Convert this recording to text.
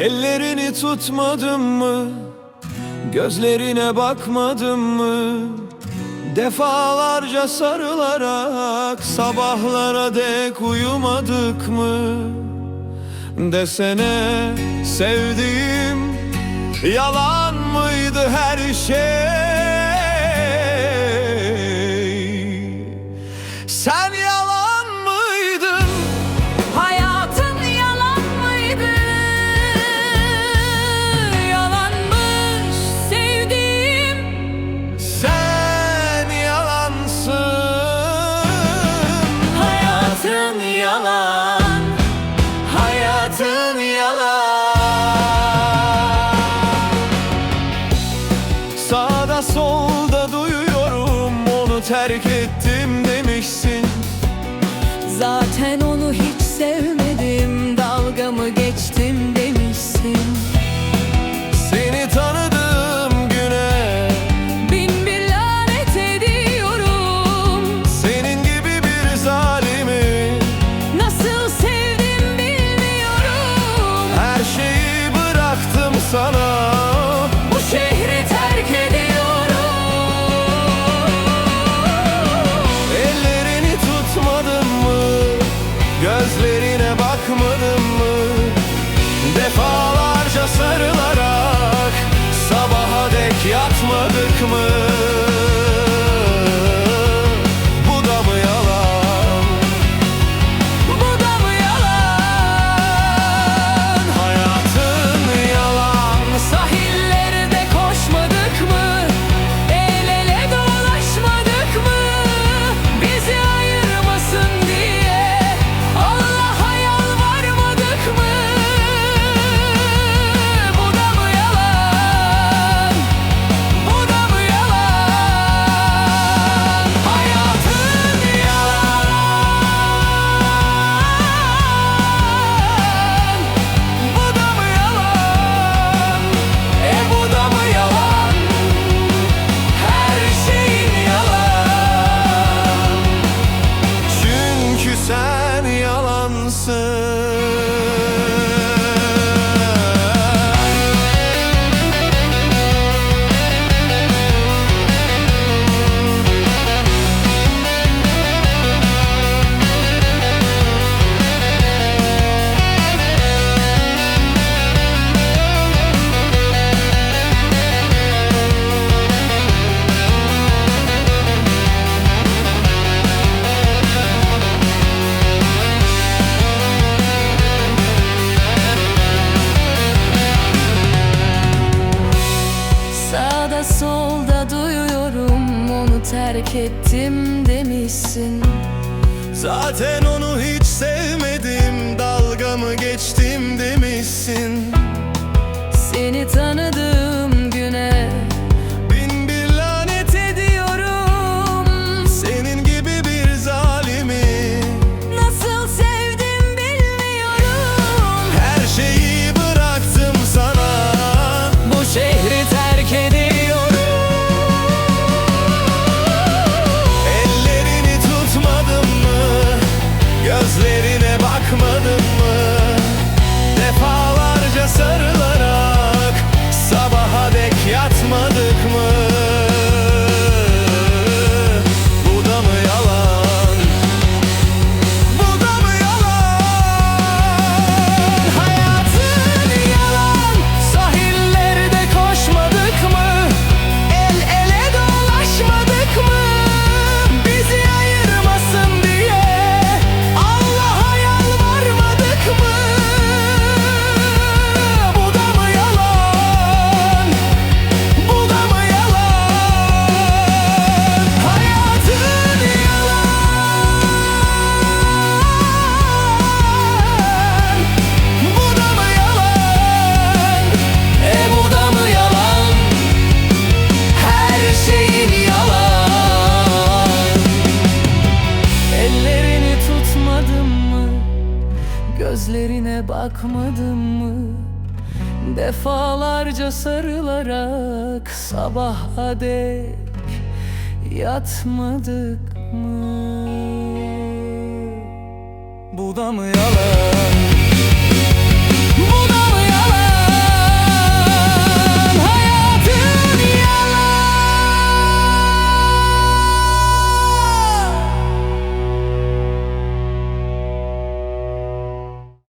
Ellerini tutmadım mı? Gözlerine bakmadım mı? Defalarca sarılarak sabahlara dek uyumadık mı? Desene sevdiğim yalan mıydı her şey? Solda duyuyorum onu terk ettim demişsin. Zaten onu hiç sevmem. answer. terk ettim demişsin. Zaten onu hiç sevmedim Dalgamı geçtim demişsin. Seni tanıdım. Bakmadın mı defalarca sarılarak Sabaha dek yatmadık mı? Bu da mı yalan?